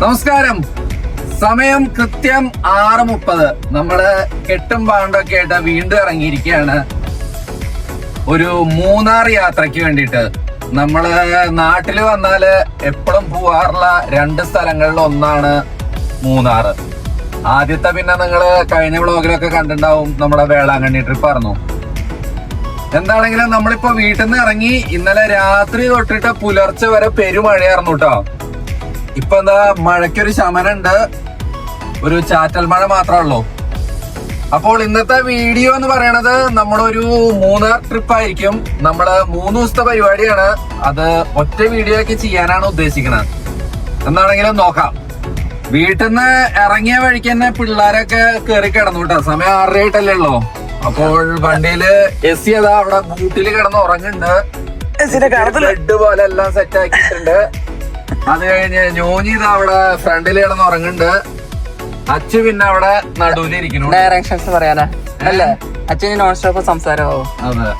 നമസ്കാരം. സമയം കൃത്യം ആറ് മുപ്പത് നമ്മൾ കെട്ടും പാണ്ടൊക്കെ ആയിട്ട് വീണ്ടും ഇറങ്ങിയിരിക്കുകയാണ്. ഒരു മൂന്നാർ യാത്രയ്ക്ക് വേണ്ടിയിട്ട്. നമ്മൾ നാട്ടിൽ വന്നാൽ എപ്പോഴും പോവാറുള്ള രണ്ട് സ്ഥലങ്ങളിൽ ഒന്നാണ് മൂന്നാർ. ആദ്യത്തെ പിന്നെ നിങ്ങൾ കഴിഞ്ഞ വ്ളോഗിലൊക്കെ കണ്ടിട്ടുണ്ടാവും നമ്മുടെ വേളാങ്കണ്ണി ട്രിപ്പ് ആയിരുന്നു. എന്താണെങ്കിലും നമ്മളിപ്പോ വീട്ടിൽ നിന്ന് ഇറങ്ങി ഇന്നലെ രാത്രി തൊട്ടിട്ട് പുലർച്ചെ വരെ പെരുമഴയായിരുന്നു കേട്ടോ ഇപ്പൊ എന്താ മഴയ്ക്കൊരു ശമനുണ്ട്. ഒരു ചാറ്റൽ മഴ മാത്രമേ അപ്പോൾ ഇന്നത്തെ വീഡിയോ എന്ന് പറയണത് നമ്മളൊരു മൂന്നാർ ട്രിപ്പ് ആയിരിക്കും. നമ്മൾ മൂന്ന് ദിവസത്തെ പരിപാടിയാണ്. അത് ഒറ്റ വീഡിയോ ഒക്കെ ചെയ്യാനാണ് ഉദ്ദേശിക്കുന്നത് എന്താണെങ്കിലും നോക്കാം. വീട്ടിൽ നിന്ന് ഇറങ്ങിയ വഴിക്ക് തന്നെ പിള്ളേരൊക്കെ കയറി കിടന്നു കേട്ടോ. സമയം ആറര ആയിട്ടല്ലേ ഉള്ളൂ. അപ്പോൾ വണ്ടിയിൽ എസ് സി അതാ അവിടെ ബൂട്ടിൽ കിടന്ന് ഉറങ്ങുന്നുണ്ട്. ബെഡ് പോലെ എല്ലാം സെറ്റ് ആക്കിയിട്ടുണ്ട്. അത് കഴിഞ്ഞ് ഞോഞ്ഞി ഇതാ അവിടെ ഫ്രണ്ടിൽ കിടന്ന് ഉറങ്ങുന്നുണ്ട്. അച്ചു പിന്നെ അവിടെ നടുവിലിരിക്കുന്നു ഡയറക്ഷൻസ് പറയാനാ? അല്ലേ? അച്ഛന് നോൺ സ്റ്റോപ്പ് സംസാരമാവോ? അതെ.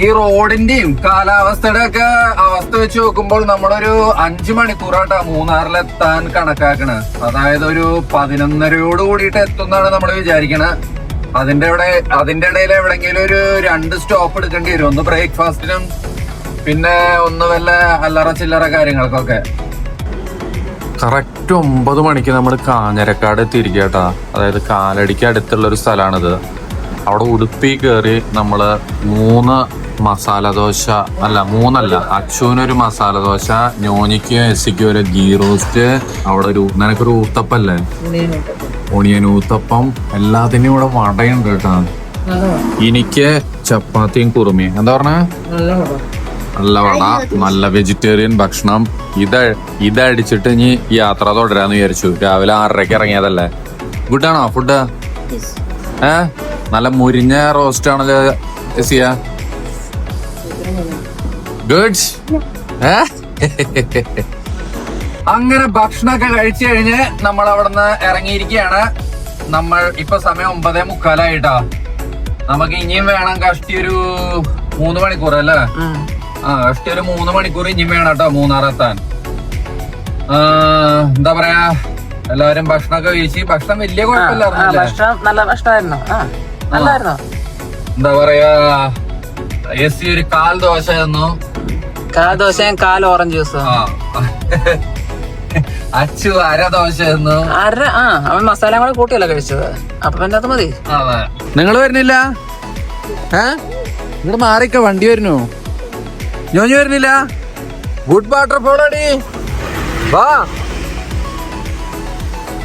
ഈ റോഡിന്റെയും കാലാവസ്ഥയുടെ ഒക്കെ അവസ്ഥ വെച്ച് നോക്കുമ്പോൾ നമ്മളൊരു അഞ്ചു മണിക്കൂറാട്ടാ മൂന്നാറിലെത്താൻ കണക്കാക്കണ്. അതായത് ഒരു പതിനൊന്നരയോട് കൂടിയിട്ട് എത്തുന്നാണ് നമ്മൾ വിചാരിക്കണത് അതിന്റെ അവിടെ അതിന്റെ ഇടയിൽ എവിടെങ്കിലും ഒരു രണ്ട് സ്റ്റോപ്പ് എടുക്കേണ്ടി വരും. ഒന്ന് ബ്രേക്ക്ഫാസ്റ്റിനും പിന്നെ ഒന്ന് വല്ല അല്ലറ ചില്ലറ കാര്യങ്ങൾക്കൊക്കെ. കറക്റ്റ് ഒമ്പത് മണിക്ക് നമ്മൾ കാഞ്ഞരക്കാട് എത്തിയിരിക്കുക കേട്ടാ അതായത് കാലടിക്ക് അടുത്തുള്ള ഒരു സ്ഥലമാണിത് അവിടെ ഉടുപ്പി കയറി നമ്മൾ മൂന്ന് മസാല ദോശ അല്ല മൂന്നല്ല അച്ചുവിനൊരു മസാല ദോശ ഞോനിക്കും എസിക്കും ഒരു ഗീ റോസ്റ്റ് അവിടെ ഒരു നിനക്കൊരു ഊത്തപ്പല്ലേ? ഒണിയൻ ഊത്തപ്പം എല്ലാത്തിനും ഇവിടെ വടയുണ്ട് കേട്ടാ. എനിക്ക് ചപ്പാത്തിയും കുറുമിയും. എന്താ പറഞ്ഞ? നല്ല വട നല്ല വെജിറ്റേറിയൻ ഭക്ഷണം. ഇത് ഇതടിച്ചിട്ട് ഇനി യാത്ര തുടരാന്ന് വിചാരിച്ചു. രാവിലെ ആറരയ്ക്ക് ഇറങ്ങിയതല്ലേ? ഗുഡാണോ ഫുഡ് ഏ? നല്ല മുരിഞ്ഞ റോസ്റ്റ് ആണല്ലോ എസിയ ഗുഡ് ഏ? അങ്ങനെ ഭക്ഷണമൊക്കെ കഴിച്ചു കഴിഞ്ഞ് നമ്മൾ അവിടുന്ന് ഇറങ്ങിയിരിക്കുകയാണ്. നമ്മൾ ഇപ്പൊ സമയം ഒമ്പതേ മുക്കാലായിട്ടാ. നമുക്ക് ഇനിയും വേണം കഷ്ടി ഒരു മൂന്ന് മണിക്കൂർ അല്ലേ ആ കഷ്ടി ഒരു മൂന്ന് മണിക്കൂർ ഇനിയും വേണം കേട്ടോ മൂന്നാറെത്താൻ. എത്താൻ എന്താ പറയാ എല്ലാവരും ഭക്ഷണമൊക്കെ വീശി ഭക്ഷണം വലിയ കുഴപ്പമില്ലായിരുന്നല്ലേ? ഭക്ഷണം നല്ല ഭക്ഷണമായിരുന്നു നല്ലായിരുന്നോ. എന്താ പറയാ എസ് സി ഒരു കാൽ ദോശ തന്നു. കാൽ ദോശയും കാൽ ഓറഞ്ച് ജ്യൂസ്. ആ അച്ചു അര ദോശ തന്നു. അര ആ അവൻ മസാല കൂടെ കൂട്ടിയല്ല കഴിച്ചത്. അപ്പൊ എന്റെ അത് മതി. നിങ്ങൾ വരുന്നില്ല? ഏ? നിങ്ങൾ മാറിക്ക വണ്ടി വരുന്നു. ഞോഞ്ഞു വരുന്നില്ല. ഗുഡ് വാട്ടർ ഫോളടി വാ.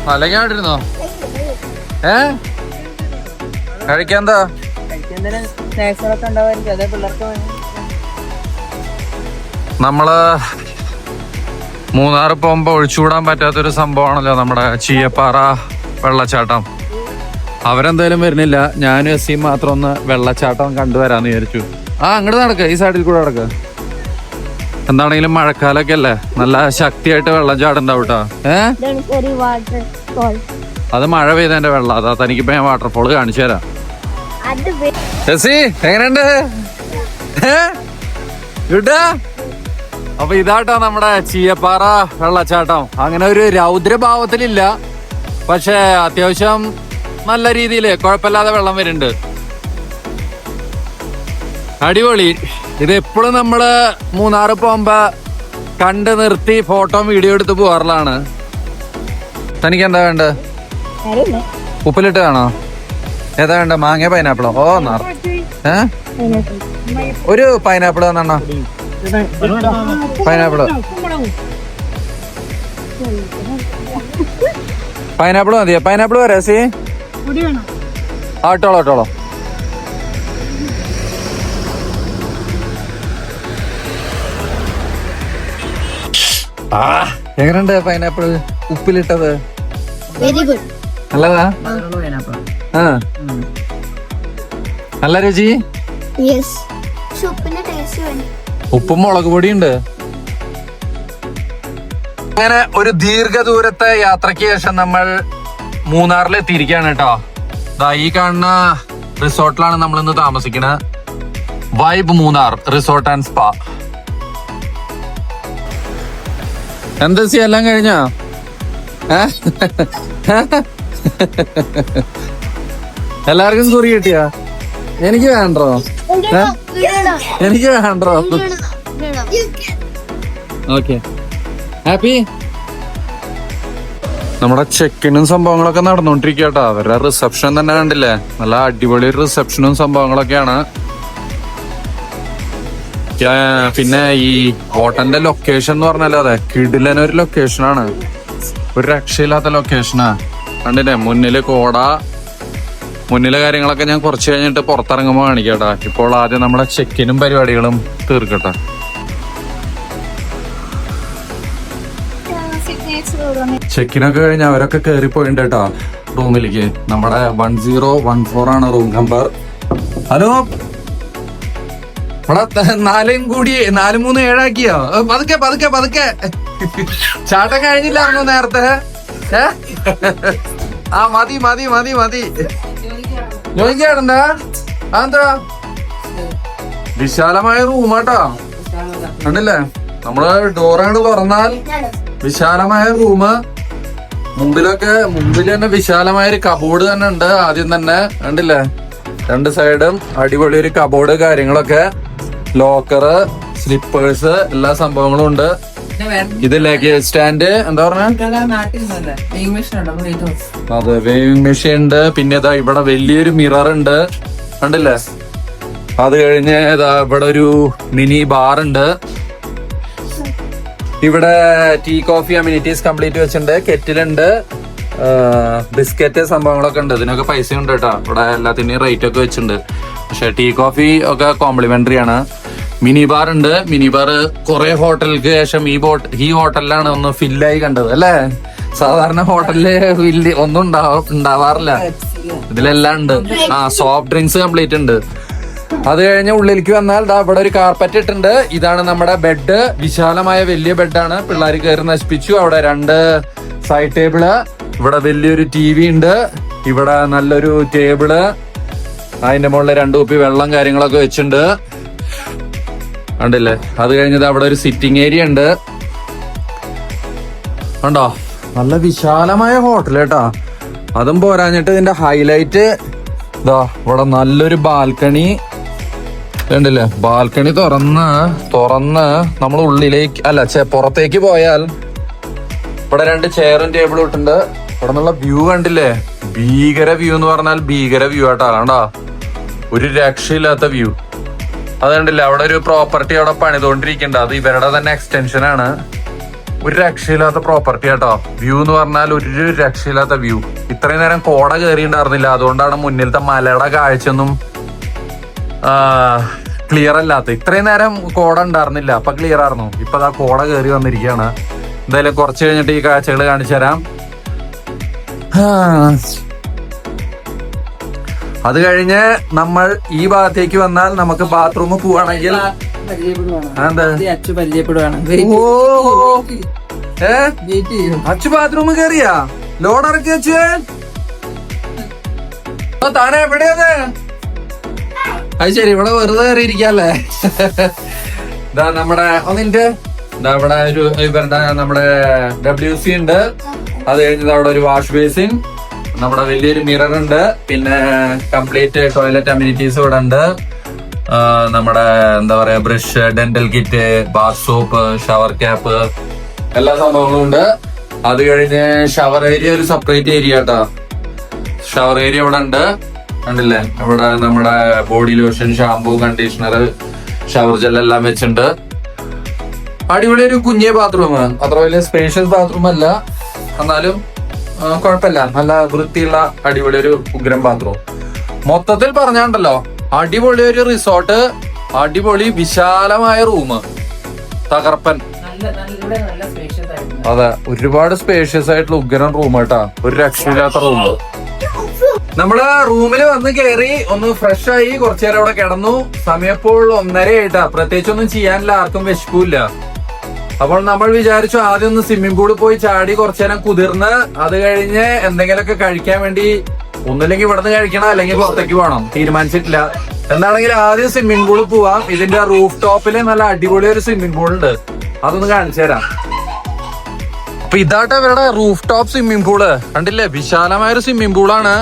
അലങ്ങാണ്ടിരുന്നോ? ഏ? കഴിക്കാൻ എന്താ? നമ്മൾ മൂന്നാർ പോകുമ്പോ ഒഴിച്ചുകൂടാൻ പറ്റാത്തൊരു സംഭവമാണല്ലോ നമ്മുടെ ചീയപ്പാറ വെള്ളച്ചാട്ടം. അവരെന്തായാലും വരുന്നില്ല. ഞാനും എസ് മാത്രം ഒന്ന് വെള്ളച്ചാട്ടം കണ്ടുവരാന്ന് വിചാരിച്ചു. ആ അങ്ങോട്ട് നടക്ക. ഈ സൈഡിൽ കൂടെ നടക്ക. എന്താണെങ്കിലും മഴക്കാലൊക്കെ അല്ലേ? നല്ല ശക്തിയായിട്ട് വെള്ളം ചാടുണ്ടാവും അത് മഴ പെയ്തതിന്റെ വെള്ളം. അതാ തനിക്കിപ്പോ ഞാൻ വാട്ടർഫോൾ കാണിച്ചു തരാം. അപ്പൊ ഇതാട്ടോ നമ്മുടെ ചീയപ്പാറ വെള്ളച്ചാട്ടം. അങ്ങനെ ഒരു രൗദ്രഭാവത്തിലില്ല. പക്ഷെ അത്യാവശ്യം നല്ല രീതിയിൽ കുഴപ്പമില്ലാതെ വെള്ളം വരുന്നുണ്ട്. അടിപൊളി. ഇത് എപ്പോഴും നമ്മൾ മൂന്നാറ് പോകുമ്പോ കണ്ട് നിർത്തി ഫോട്ടോ വീഡിയോ എടുത്ത് പോകാറുള്ളതാണ് തനിക്ക് എന്താ വേണ്ട. ഉപ്പിലിട്ട് കാണോ ഏതാ വേണ്ട മാങ്ങ പൈനാപ്പിളോ? ഓ നാർ ഏ? ഒരു പൈനാപ്പിൾ തന്നെണ്ണ പൈനാപ്പിൾ. പൈനാപ്പിൾ മതിയോ? പൈനാപ്പിൾ വരാ സി? ആട്ടോളോ ഇട്ടോളോ. ആ. എങ്ങനെയുണ്ട് പൈനാപ്പിൾ ഉപ്പിലിട്ടത്? വെരി ഗുഡ് നല്ലതാ? ആ. നല്ല രുചി? യെസ് ഉപ്പിന്റെ ടേസ്റ്റ് വേണം ഉപ്പും മുളക് പൊടിയുണ്ട്. അങ്ങനെ ഒരു ദീർഘദൂരത്തെ യാത്രയ്ക്ക് ശേഷം നമ്മൾ മൂന്നാറിൽ എത്തിയിരിക്കുകയാണ് കേട്ടോ. ദാ ഈ കാണുന്ന റിസോർട്ടിലാണ് നമ്മൾ ഇന്ന് താമസിക്കുന്നത് vibe Munnar resort and spa. എന്താ സി എല്ലാം കഴിഞ്ഞോ? എല്ലാവർക്കും കുറി കിട്ടിയാ? എനിക്ക് വേണ്ടോ? എനിക്ക് വേണ്ടോ? ഓക്കെ. ഹാപ്പി? നമ്മുടെ ചെക്കിനും സംഭവങ്ങളൊക്കെ നടന്നുകൊണ്ടിരിക്കട്ടോ അവരുടെ റിസപ്ഷൻ തന്നെ കണ്ടില്ലേ? നല്ല അടിപൊളി റിസപ്ഷനും സംഭവങ്ങളൊക്കെയാണ്. പിന്നെ ഈ ഹോട്ടലിന്റെ ലൊക്കേഷൻ എന്ന് പറഞ്ഞാലോ അതെ കിടിലൻ ഒരു ലൊക്കേഷനാണ് ഒരു രക്ഷയില്ലാത്ത ലൊക്കേഷനാ കണ്ടില്ലേ? മുന്നിൽ കോട മുന്നിലെ കാര്യങ്ങളൊക്കെ ഞാൻ കുറച്ച് കഴിഞ്ഞിട്ട് പുറത്തിറങ്ങുമ്പോൾ കാണിക്കട്ടാ. ഇപ്പോൾ ആദ്യം നമ്മുടെ ചെക്കിനും പരിപാടികളും തീർക്കട്ടെ. ചെക്കിനൊക്കെ കഴിഞ്ഞ് അവരൊക്കെ കയറി പോയിട്ടുണ്ട് കേട്ടോ റൂമിലേക്ക്. നമ്മുടെ വൺ സീറോ വൺ ഫോർ ആണ് റൂം നമ്പർ ഹലോ? നാലും കൂടി നാലും മൂന്ന് ഏഴാക്കിയോ? പതുക്കെ പതുക്കെ പതുക്കെ. ചാട്ടം കഴിഞ്ഞില്ലായിരുന്നോ നേരത്തെ? ആ മതി മതി മതി മതി. ജോലിക്കാണെന്താ അതെന്താ? വിശാലമായ റൂമാട്ടോ. കണ്ടില്ലേ? നമ്മൾ ഡോറങ്ങട് തുറന്നാൽ വിശാലമായ റൂമ് മുമ്പിലൊക്കെ മുമ്പിൽ തന്നെ വിശാലമായ ഒരു കബോർഡ് തന്നെ ഉണ്ട് ആദ്യം തന്നെ. കണ്ടില്ലേ? രണ്ട് സൈഡും അടിപൊളി ഒരു കബോർഡ് കാര്യങ്ങളൊക്കെ. ലോക്കറ് സ്ലിപ്പേഴ്സ് എല്ലാ സംഭവങ്ങളും ഉണ്ട്. ഇത് ലഗേജ് സ്റ്റാൻഡ് എന്താ പറഞ്ഞ. അതെ വേവിംഗ് മെഷീൻ ഉണ്ട്. പിന്നെ ഇതാ ഇവിടെ വലിയൊരു മിറർ ഉണ്ട്. കണ്ടില്ലേ? അത് കഴിഞ്ഞ് ഇതാ ഇവിടെ ഒരു മിനി ബാർ ഉണ്ട്. ഇവിടെ ടീ കോഫി അമ്യൂണിറ്റീസ് കംപ്ലീറ്റ് വെച്ചിട്ടുണ്ട്. കെറ്റിലുണ്ട് ബിസ്ക്കറ്റ് സംഭവങ്ങളൊക്കെ ഉണ്ട്. ഇതിനൊക്കെ പൈസ ഉണ്ട് കേട്ടോ. ഇവിടെ എല്ലാത്തിന്റെയും റേറ്റ് ഒക്കെ വെച്ചിട്ടുണ്ട്. പക്ഷെ ടീ കോഫി ഒക്കെ കോംപ്ലിമെന്ററി ആണ്. മിനി ബാർ ഉണ്ട്. മിനി ബാർ കുറെ ഹോട്ടലുകൾക്ക് ശേഷം ഈ ബോട്ട് ഈ ഹോട്ടലിലാണ് ഒന്ന് ഫില്ലായി കണ്ടത് അല്ലേ? സാധാരണ ഹോട്ടലിൽ വലിയ ഒന്നും ഉണ്ടാവാ ഉണ്ടാവാറില്ല. ഇതിലെല്ലാം ഉണ്ട്. ആ സോഫ്റ്റ് ഡ്രിങ്ക്സ് കംപ്ലീറ്റ് ഉണ്ട്. അത് കഴിഞ്ഞ് ഉള്ളിലേക്ക് വന്നാൽ ദാ ഇവിടെ ഒരു കാർപ്പറ്റ് ഇട്ടുണ്ട് ഇതാണ് നമ്മുടെ ബെഡ് വിശാലമായ വലിയ ബെഡാണ് പിള്ളേർ കയറി നശിപ്പിച്ചു. അവിടെ രണ്ട് സൈഡ് ടേബിൾ ഇവിടെ വലിയൊരു ടി വി ഉണ്ട്. ഇവിടെ നല്ലൊരു ടേബിൾ അതിന്റെ മുകളിൽ രണ്ടു കുപ്പി വെള്ളം കാര്യങ്ങളൊക്കെ വെച്ചിട്ടുണ്ട്. കണ്ടില്ലേ? അത് കഴിഞ്ഞത് അവിടെ ഒരു സിറ്റിംഗ് ഏരിയ ഉണ്ട്. കണ്ടോ? നല്ല വിശാലമായ ഹോട്ടൽ കേട്ടാ അതും പോരാഞ്ഞിട്ട് ഇതിന്റെ ഹൈലൈറ്റ് ഇതാ ഇവിടെ നല്ലൊരു ബാൽക്കണി കണ്ടില്ലേ? ബാൽക്കണി തുറന്ന് തുറന്ന് നമ്മൾ ഉള്ളിലേക്ക് അല്ല പുറത്തേക്ക് പോയാൽ ഇവിടെ രണ്ട് ചെയറും ടേബിളും ഇട്ടുണ്ട്. ഇവിടെ നിന്നുള്ള വ്യൂ കണ്ടില്ലേ? ഭീകര വ്യൂ എന്ന് പറഞ്ഞാൽ ഭീകര വ്യൂ ആട്ടാ കണ്ടാ? ഒരു രക്ഷയില്ലാത്ത വ്യൂ അത് കണ്ടില്ലേ അവിടെ ഒരു പ്രോപ്പർട്ടി അവിടെ പണിതുകൊണ്ടിരിക്കുന്നുണ്ട്. അത് ഇവരുടെ തന്നെ എക്സ്റ്റൻഷൻ ആണ്. ഒരു രക്ഷയില്ലാത്ത പ്രോപ്പർട്ടി ആട്ടോ. വ്യൂ എന്ന് പറഞ്ഞാൽ ഒരു രക്ഷയില്ലാത്ത വ്യൂ ഇത്രയും നേരം കോട കയറിയിട്ടുണ്ടായിരുന്നില്ല. അതുകൊണ്ടാണ് മുന്നിലത്തെ മലയുടെ കാഴ്ചയൊന്നും ക്ലിയർ അല്ലാത്ത. ഇത്രയും നേരം കോട ഉണ്ടായിരുന്നില്ല. അപ്പൊ ക്ലിയർ ആയിരുന്നു. ഇപ്പൊ അതാ കോട കയറി വന്നിരിക്കുകയാണ്. എന്തായാലും കുറച്ച് കഴിഞ്ഞിട്ട് ഈ കാഴ്ചകൾ കാണിച്ചു തരാം. അത് കഴിഞ്ഞ് നമ്മൾ ഈ ഭാഗത്തേക്ക് വന്നാൽ നമുക്ക് ബാത്റൂമ് പോവാണെങ്കിൽ അച്ചു പരിചയപ്പെടുവാണ്. ഏ? അച്ചു ബാത്റൂം കയറിയാ ലോഡ് ഇറക്കി വെച്ച് താനെ എവിടെയത് അത് ശരി ഇവിടെ വെറുതെ കയറിയിരിക്കല്ലേ ഇതാ നമ്മുടെ ഒന്നിന്റെ ഇതാ ഇവിടെ ഒരു ഇവരുടെ നമ്മുടെ ഡബ്ല്യു സി ഉണ്ട്. അത് കഴിഞ്ഞത് അവിടെ ഒരു വാഷ് ബേസിൻ നമ്മുടെ വലിയൊരു മിറർ ഉണ്ട്. പിന്നെ കംപ്ലീറ്റ് ടോയ്ലറ്റ് അമ്യൂണിറ്റീസ് ഇവിടെ ഉണ്ട്. നമ്മുടെ എന്താ പറയാ brush dental kit bath soap shower cap എല്ലാ സംഭവങ്ങളും ഉണ്ട്. അത് കഴിഞ്ഞ് ഷവർ ഏരിയ ഒരു സെപ്പറേറ്റ് ഏരിയ കേട്ടോ ഷവർ ഏരിയ ഇവിടെ ഉണ്ട്. കണ്ടില്ലേ? ഇവിടെ നമ്മുടെ body lotion shampoo conditioner shower gel എല്ലാം വെച്ചിട്ടുണ്ട്. അടിപൊളി ഒരു കുഞ്ഞേ ബാത്റൂം അത്ര വലിയ സ്പേഷ്യസ് ബാത്റൂം അല്ല. എന്നാലും കുഴപ്പമില്ല. നല്ല വൃത്തിയുള്ള അടിപൊളി ഒരു ഉഗ്രം ബാത്റൂം മൊത്തത്തിൽ പറഞ്ഞാണ്ടല്ലോ അടിപൊളി ഒരു റിസോർട്ട് അടിപൊളി വിശാലമായ റൂം തകർപ്പൻ. അതെ ഒരുപാട് സ്പേഷ്യസ് ആയിട്ടുള്ള ഉഗ്രൻ റൂം കേട്ടാ. ഒരു രക്ഷയില്ലാത്ത റൂം നമ്മൾ റൂമിൽ വന്ന് കയറി ഒന്ന് ഫ്രഷ് ആയി കുറച്ചു നേരം അവിടെ കിടന്നു. സമയപ്പോൾ ഒന്നര ആയിട്ടാ പ്രത്യേകിച്ച് ഒന്നും ചെയ്യാനില്ല ആർക്കും വിശക്കൂല അപ്പോൾ നമ്മൾ വിചാരിച്ചു ആദ്യം ഒന്ന് സ്വിമ്മിംഗ് പൂളിൽ പോയി ചാടി കുറച്ചു നേരം കുതിർന്ന് അത് കഴിഞ്ഞ് എന്തെങ്കിലുമൊക്കെ കഴിക്കാൻ വേണ്ടി ഒന്നില്ലെങ്കിൽ ഇവിടുന്ന് കഴിക്കണം അല്ലെങ്കിൽ പുറത്തേക്ക് പോകണം. തീരുമാനിച്ചിട്ടില്ല. എന്താണെങ്കിൽ ആദ്യം സ്വിമ്മിംഗ് പൂളിൽ പോവാം. ഇതിന്റെ റൂഫ് ടോപ്പിൽ നല്ല അടിപൊളി ഒരു സ്വിമ്മിംഗ് പൂൾ ഉണ്ട്. അതൊന്ന് കാണിച്ചു തരാം. അപ്പൊ ഇതാട്ടെ ഇവരുടെ റൂഫ് ടോപ്പ് സ്വിമ്മിംഗ് പൂൾ കണ്ടില്ലേ വിശാലമായ ഒരു സ്വിമ്മിംഗ് പൂളാണ്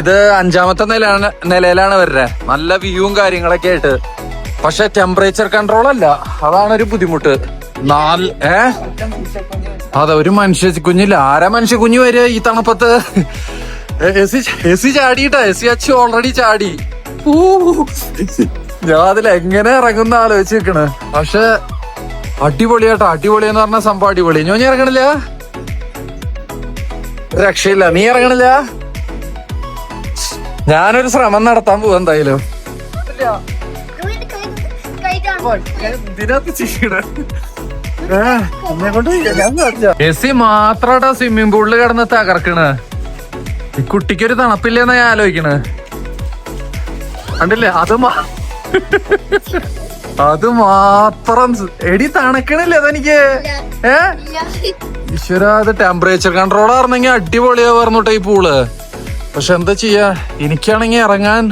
ഇത് അഞ്ചാമത്തെ നിലയാണ് നിലയിലാണ് വരുന്നത്. നല്ല വ്യൂവും കാര്യങ്ങളൊക്കെ ആയിട്ട്. പക്ഷെ ടെമ്പറേച്ചർ കൺട്രോൾ അല്ല. അതാണ് ഒരു ബുദ്ധിമുട്ട്. നാല് ഏ? അതെ ഒരു മനുഷ്യ കുഞ്ഞില്ല. ആരാ മനുഷ്യ കുഞ്ഞു വരിക ഈ തണുപ്പത്ത്? എസി എസി ചാടിയിട്ടാ. എസി അച്ഛ ഓൾറെഡി ചാടി. ഞാൻ അതിൽ എങ്ങനെ ഇറങ്ങുന്ന ആലോചിച്ച് നിക്കണ്. പക്ഷെ അടിപൊളിയാട്ടോ അടിപൊളി എന്ന് പറഞ്ഞ സംഭവം അടിപൊളി. ഞാൻ ഇറങ്ങണില്ല? രക്ഷയില്ല. നീ ഇറങ്ങണില്ല? ഞാനൊരു ശ്രമം നടത്താൻ പോവാ എന്തായാലും. എ സി മാത്രാട്ടാ സ്വിമ്മിംഗ് പൂളിൽ കിടന്ന് തകർക്കണ്. ഈ കുട്ടിക്കൊരു തണുപ്പില്ലെന്നാ ഞാൻ ആലോചിക്കണ്. കണ്ടില്ലേ? അത് അത് മാത്രം എടി തണക്കണില്ലേ അതെനിക്ക്? ഏ? ഈശ്വര അത് ടെമ്പറേച്ചർ കൺട്രോൾ ആയിരുന്നെങ്കിൽ അടിപൊളിയാ പറഞ്ഞോട്ടെ ഈ പൂൾ പക്ഷെ എന്താ ചെയ്യാ? എനിക്കാണെങ്കി ഇറങ്ങാൻ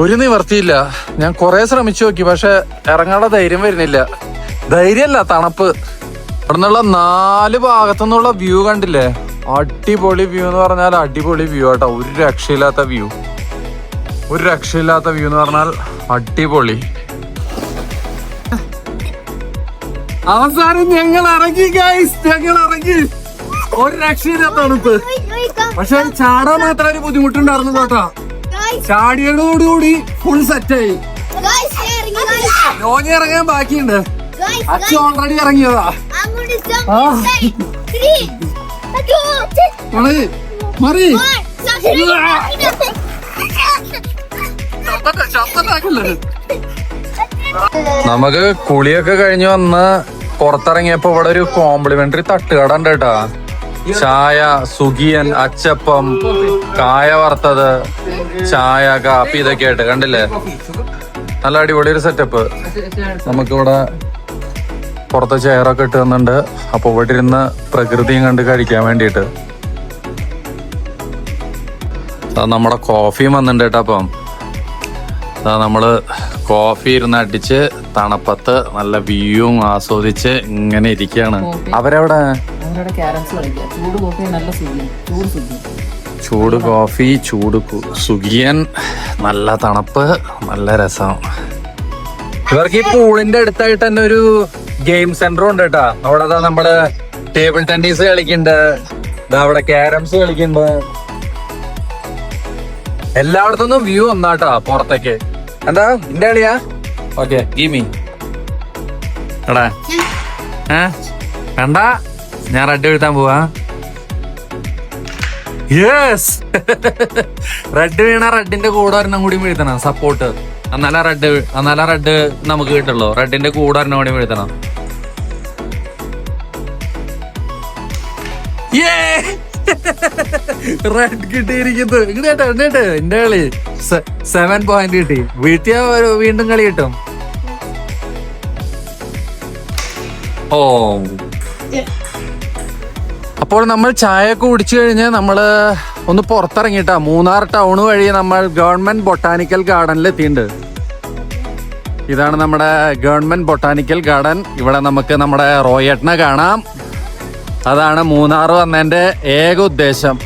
ഒരു നിവർത്തിയില്ല. ഞാൻ കുറെ ശ്രമിച്ചു നോക്കി പക്ഷെ ഇറങ്ങാനുള്ള ധൈര്യം വരുന്നില്ല. ധൈര്യമല്ല തണുപ്പ്. ഇവിടെ നിന്നുള്ള നാല് ഭാഗത്തു നിന്നുള്ള വ്യൂ കണ്ടില്ലേ? അടിപൊളി വ്യൂ എന്ന് പറഞ്ഞാൽ അടിപൊളി വ്യൂ ആട്ടോ. ഒരു രക്ഷയില്ലാത്ത വ്യൂ ഒരു രക്ഷയില്ലാത്ത വ്യൂ എന്ന് പറഞ്ഞാൽ അടിപൊളി. അവസാനം ഞങ്ങൾ ഇറങ്ങി ഗൈസ് ഞങ്ങൾ ഇറങ്ങി. ഒരു രക്ഷയില്ല തണുപ്പ്. പക്ഷെ ചാടാൻ മാത്രം ഒരു ബുദ്ധിമുട്ടുണ്ടായിരുന്നു കേട്ടോ. ചാടിയതോടുകൂടി ഫുൾ സെറ്റായി ഇറങ്ങാൻ ബാക്കിയുണ്ട്. അച്ഛൻ ഓൾറെഡി ഇറങ്ങിയതാ. മറി നമുക്ക് കുളിയൊക്കെ കഴിഞ്ഞ് വന്ന് പുറത്തിറങ്ങിയപ്പോ ഇവിടെ ഒരു കോംപ്ലിമെന്ററി തട്ടുകട ഉണ്ട് കേട്ടാ. ചായ സുഖിയൻ അച്ചപ്പം കായ വറുത്തത് ചായ കാപ്പി ഇതൊക്കെ ആയിട്ട് കണ്ടില്ലേ? നല്ല അടിപൊളി ഒരു സെറ്റപ്പ് നമുക്കിവിടെ പുറത്ത് ചെയറൊക്കെ ഇട്ട് തന്നിട്ടുണ്ട്. അപ്പൊ ഇവിടെ ഇരുന്ന് പ്രകൃതിയും കണ്ട് കഴിക്കാൻ വേണ്ടിയിട്ട്. നമ്മുടെ കോഫിയും വന്നിട്ടുണ്ട് കേട്ടോ അപ്പം. അതാ നമ്മൾ കോഫി ഇരുന്ന് അടിച്ച് തണുപ്പത്ത് നല്ല വ്യൂവും ആസ്വദിച്ച് ഇങ്ങനെ ഇരിക്കുകയാണ്. അവരവിടെ? ചൂട് കോഫി ചൂട് സുഖിയൻ നല്ല തണുപ്പ് നല്ല രസം. ഇവർക്ക് ഈ പൂളിന്റെ അടുത്തായിട്ട് തന്നെ ഒരു ഗെയിം സെന്റർ ഉണ്ട് കേട്ടാ. അവിടെ നമ്മൾ ടേബിൾ ടെന്നീസ് കളിക്കുന്നുണ്ട് അവിടെ ക്യാരംസ് കളിക്കുന്നുണ്ട് എല്ലായിടത്തുനിന്നും വ്യൂ ഒന്നാട്ടാ പുറത്തേക്ക്. എന്താ? ഇന്റെ കളിയാ? ഓക്കെ എടാ. ഏ? വേണ്ട. ഞാൻ റെഡ് വീഴ്ത്താൻ പോവാ. യെസ് റെഡ് വീണ റെഡിന്റെ കൂടെ ഒരെണ്ണം കൂടി വീഴ്ത്തണം. സപ്പോർട്ട് എന്നാലാ റെഡ് എന്നാലാ റെഡ് നമുക്ക് കിട്ടുള്ളൂ. റെഡിന്റെ കൂടെ ഒരെണ്ണം കൂടി വീഴ്ത്തണം. റെഡ് കിട്ടിയിരിക്കുന്നു. ഇങ്ങോട്ട് എന്നിട്ട് എന്റെ കളി. സെവൻ പോയിന്റ് കിട്ടി. വീട്ടിയാ വീണ്ടും കളി കിട്ടും. ഓ. അപ്പോൾ നമ്മൾ ചായയൊക്കെ കുടിച്ചു കഴിഞ്ഞ് നമ്മൾ ഒന്ന് പുറത്തിറങ്ങിട്ടാ മൂന്നാർ ടൗൺ വഴി നമ്മൾ ഗവൺമെന്റ് ബൊട്ടാനിക്കൽ ഗാർഡനിൽ എത്തിയിട്ടുണ്ട്. ഇതാണ് നമ്മുടെ ഗവൺമെന്റ് ബൊട്ടാനിക്കൽ ഗാർഡൻ ഇവിടെ നമുക്ക് നമ്മുടെ റോയറ്റിനെ കാണാം. അതാണ് മൂന്നാർ വന്നതിന്റെ ഏക ഉദ്ദേശം.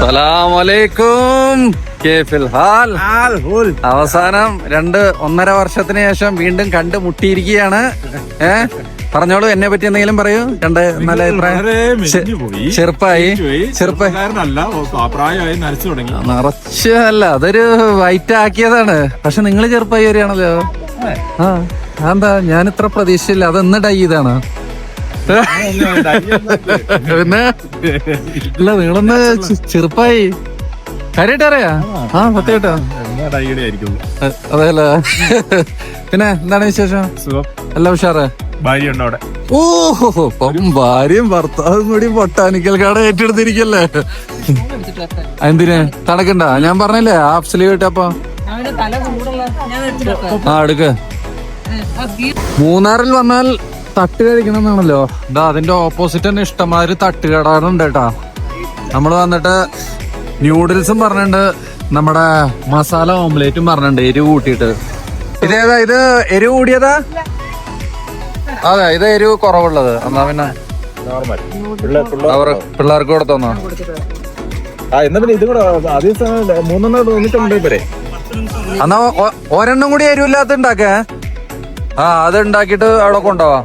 സലാമലൈക്കും. അവസാനം രണ്ട് ഒന്നര വർഷത്തിന് ശേഷം വീണ്ടും കണ്ട് മുട്ടിയിരിക്കുകയാണ് ഏ? പറഞ്ഞോളൂ എന്നെ പറ്റി എന്തെങ്കിലും പറയൂ. കണ്ട് നല്ല അഭിപ്രായം. ചെറുപ്പമായി ചെറുപ്പക്കാരനല്ല നിറച്ച് അല്ല അതൊരു വൈറ്റ് ആക്കിയതാണ്. പക്ഷെ നിങ്ങൾ ചെറുപ്പായി വരികയാണല്ലോ. ആ എന്താ ഞാൻ ഇത്ര പ്രതീക്ഷയില്ല. അതെന്ന് ഡൈ ചെയ്താണ്. പിന്നെ? ഇല്ല നിങ്ങളൊന്ന് ചെറുപ്പായി. കാര്യമായിട്ട് അറിയാ ആ സത്യമായിട്ടോ. അതെയല്ലേ? പിന്നെ എന്താണ് വിശേഷം? അല്ല എല്ലാം ഉഷാറ്? ഭാര്യ ഉണ്ടോ ഓഹോ ഭാര്യയും ഭർത്താവും കൂടി ബൊട്ടാനിക്കൽ കട ഏറ്റെടുത്തിരിക്കല്ലേ? എന്തിന്? തണക്കണ്ട. ഞാൻ പറഞ്ഞില്ലേ എടുത്തിട്ട് വെക്കാം. ആ എടുക്ക്. മൂന്നാറിൽ വന്നാൽ തട്ട് കഴിക്കണം എന്നാണല്ലോ ഇതാ അതിന്റെ ഓപ്പോസിറ്റ് തന്നെ ഇഷ്ടമാതിരി തട്ടുകടകളുണ്ട് കേട്ടാ. നമ്മൾ വന്നിട്ട് ന്യൂഡിൽസും പറഞ്ഞിട്ടുണ്ട്. നമ്മുടെ മസാല ഓംലേറ്റും പറഞ്ഞിട്ടുണ്ട് എരിവ് കൂട്ടിയിട്ട്. ഇതേതാ ഇത്? എരിവ് കൂടിയതാ? അതെ ഇത് എരിവ് കുറവുള്ളത്. എന്നാ പിന്നെ നോർമൽ അവർ പിള്ളേർക്ക് കൂടെ തന്നോ ആ എന്നാ പിന്നെ ഇതും കൂടെ അതേ സമയം മൂന്നെണ്ണം ഒന്നിട്ടുണ്ട് ഇവരെ. എന്നാ ഒരെണ്ണം കൂടി എരിവില്ലാത്ത ഉണ്ടാക്കേ? ആ അത് ഉണ്ടാക്കിട്ട് അവിടെ കൊണ്ടുപോവാ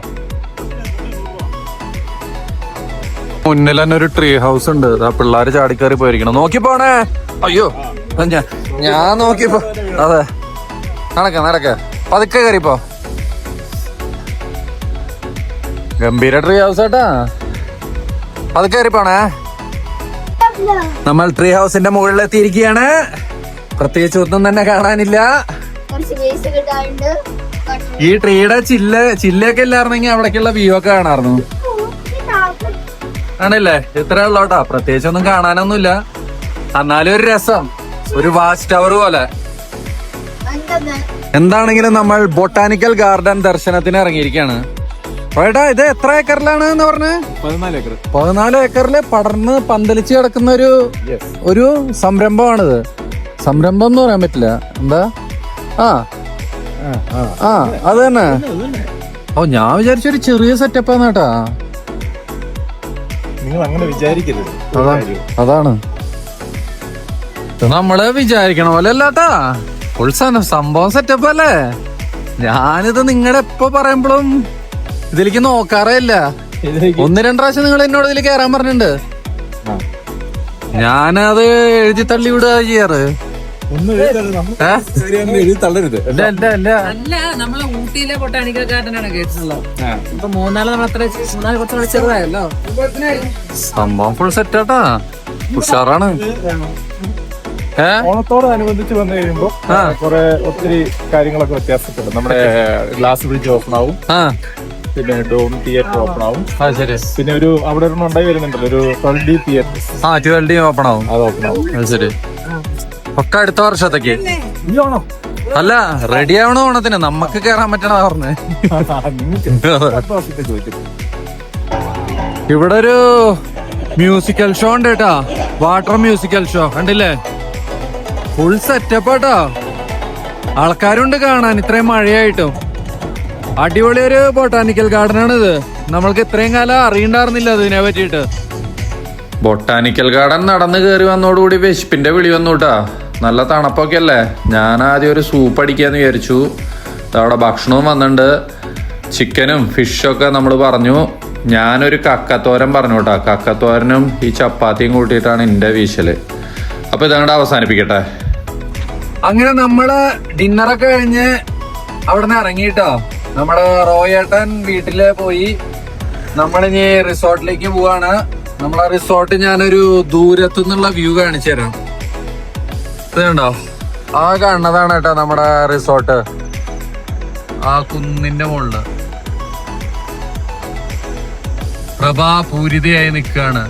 മുന്നിൽ തന്നെ ഒരു ട്രീ ഹൗസ് ഉണ്ട്. ആ പിള്ളേര് ചാടിക്കയറി പോയിരിക്കണം നോക്കി പോണേ. അയ്യോ. ഞാൻ നോക്കിപ്പോ അതെ. നടക്ക നടക്ക. പതുക്കെ കയറിപ്പോ ഗംഭീര ട്രീ ഹൗസ് ആട്ടാ. അത് കയറിപ്പോണേ നമ്മൾ ട്രീ ഹൗസിന്റെ മുകളിൽ എത്തിയിരിക്കുകയാണ് പ്രത്യേകിച്ച് ഒന്നും തന്നെ കാണാനില്ല. ഈ ട്രീയുടെ ചില്ല ചില്ലൊക്കെ ഇല്ലായിരുന്നെങ്കിൽ അവിടേക്കുള്ള വ്യൂ ഒക്കെ കാണാറുന്നു ആണല്ലേ? ഇത്ര ഉള്ളോട്ടാ പ്രത്യേകിച്ച് ഒന്നും കാണാനൊന്നുമില്ല. എന്നാലും ഒരു രസം. ഒരു വാച്ച് ടവർ പോലെ. എന്താണെങ്കിലും നമ്മൾ ബൊട്ടാനിക്കൽ ഗാർഡൻ ദർശനത്തിന് ഇറങ്ങിയിരിക്കുകയാണ്. ഏട്ടാ ഇത് എത്ര ഏക്കറിലാണ് എന്ന് പറഞ്ഞ്? പതിനാല് ഏക്കർ പതിനാല് ഏക്കറിൽ പടർന്ന് പന്തലിച്ച് കിടക്കുന്ന ഒരു ഒരു സംരംഭമാണിത്. സംരംഭം എന്ന് പറയാൻ പറ്റില്ല. എന്താ? ആ. ആ അത് തന്നെ. ഓ ഞാൻ വിചാരിച്ചൊരു ചെറിയ സെറ്റപ്പാന്ന് കേട്ടാ. നിങ്ങൾ അങ്ങനെ വിചാരിക്കരുത്. അതാ അതാണ് നമ്മളെ നമ്മൾ വിചാരിക്കണ പോലെ അല്ലാട്ടാ ഫുൾ സംഭവം സെറ്റപ്പ് അല്ലേ? ഞാനിത് നിങ്ങളുടെ എപ്പോ പറയുമ്പോഴും ഇതിലേക്ക് നോക്കാറേ ഇല്ല. ഒന്ന് രണ്ട് പ്രാവശ്യം നിങ്ങൾ എന്നോട് ഇതിൽ കേറാൻ പറഞ്ഞിട്ടുണ്ട്. ഞാനത് എഴുതി തള്ളി വിടുക ചെയ്യാറ്. ഒന്ന് എഴുതരുത്, നമ്മൾ ഏ? കാര്യം തള്ളരുത്. ഇല്ല ഇല്ല ഇല്ല. അല്ല നമ്മളെ ഊട്ടിയിലെ ബൊട്ടാണിക്കൽ ഗാർഡനാണ് കേട്ടിട്ടുള്ളത്. ആ. ഇപ്പൊ മൂന്നാൽ നമ്മൾ അത്ര മൂന്നാൽ കുറച്ചുകൂടെ ചെറുതായല്ലോ. സംഭവം ഫുൾ സെറ്റാട്ടാ ഉഷാറാണ്. ഏ? ഓണത്തോടനുബന്ധിച്ച് വന്നു കഴിയുമ്പോ കൊറേ ഒത്തിരി കാര്യങ്ങളൊക്കെ വ്യത്യാസപ്പെടും. നമ്മുടെ ഗ്ലാസ് ബ്രിഡ്ജ് ഓപ്പൺ ആവും. ആ. പിന്നെ ഡോം തിയേറ്റർ ഓപ്പൺ ആവും. ശരി. പിന്നെ ഒരു അവിടെ ഒരെണ്ണം ഉണ്ടായി വരുന്നുണ്ടല്ലോ ഒരു ട്വൽവ് ഡി തിയേറ്റർ. ആ ട്വൽവ് ഡി ഓപ്പൺ ആവും. അത് ഓപ്പൺ ആവും. അത് ശരി. ഒക്കെ അടുത്ത വർഷത്തേക്ക്. അല്ല റെഡി ആവണ ഓണത്തിന്? നമുക്ക് കേറാൻ പറ്റണ പറഞ്ഞ്. ഇവിടെ ഒരു മ്യൂസിക്കൽ ഷോ ഉണ്ട് കേട്ടാ. വാട്ടർ മ്യൂസിക്കൽ ഷോ കണ്ടില്ലേ? ഫുൾ സെറ്റപ്പ് കേട്ടോ ആൾക്കാരുണ്ട് കാണാൻ. ഇത്രയും മഴയായിട്ടും. അടിപൊളി ഒരു ബൊട്ടാനിക്കൽ ഗാർഡൻ ആണ് ഇത് നമ്മൾക്ക് ഇത്രയും കാലം അറിയണ്ടായിരുന്നില്ല ഇതിനെ പറ്റിട്ട് ബൊട്ടാനിക്കൽ ഗാർഡൻ നടന്നു കയറി വന്നോടുകൂടി വിശപ്പിന്റെ വിളി വന്നു കേട്ടാ നല്ല തണുപ്പൊക്കെ അല്ലേ? ഞാൻ ആദ്യം ഒരു സൂപ്പ് അടിക്കാന്ന് വിചാരിച്ചു. അവിടെ ഭക്ഷണവും വന്നിട്ടുണ്ട് ചിക്കനും ഫിഷൊക്കെ നമ്മൾ പറഞ്ഞു. ഞാനൊരു കക്കത്തോരൻ പറഞ്ഞു കേട്ടാ കക്കത്തോരനും ഈ ചപ്പാത്തിയും കൂട്ടിയിട്ടാണ് എന്റെ വീശൽ. അപ്പൊ ഇതങ്ങോട്ട് അവസാനിപ്പിക്കട്ടെ. അങ്ങനെ നമ്മൾ ഡിന്നറൊക്കെ കഴിഞ്ഞ് അവിടെ നിന്ന് ഇറങ്ങിട്ടോ നമ്മുടെ റോയേട്ടൻ വീട്ടിൽ പോയി. നമ്മളിനി റിസോർട്ടിലേക്ക് പോവാണ്. നമ്മളെ റിസോർട്ട് ഞാനൊരു ദൂരത്തു നിന്നുള്ള വ്യൂ കാണിച്ചു തരാം. ഇതുണ്ടോ? ആ കാണുന്നതാണ് കേട്ടോ നമ്മുടെ റിസോർട്ട്. ആ കുന്നിന്റെ മുകളിൽ. പ്രഭാപൂരിതയായി നിൽക്കുകയാണ്.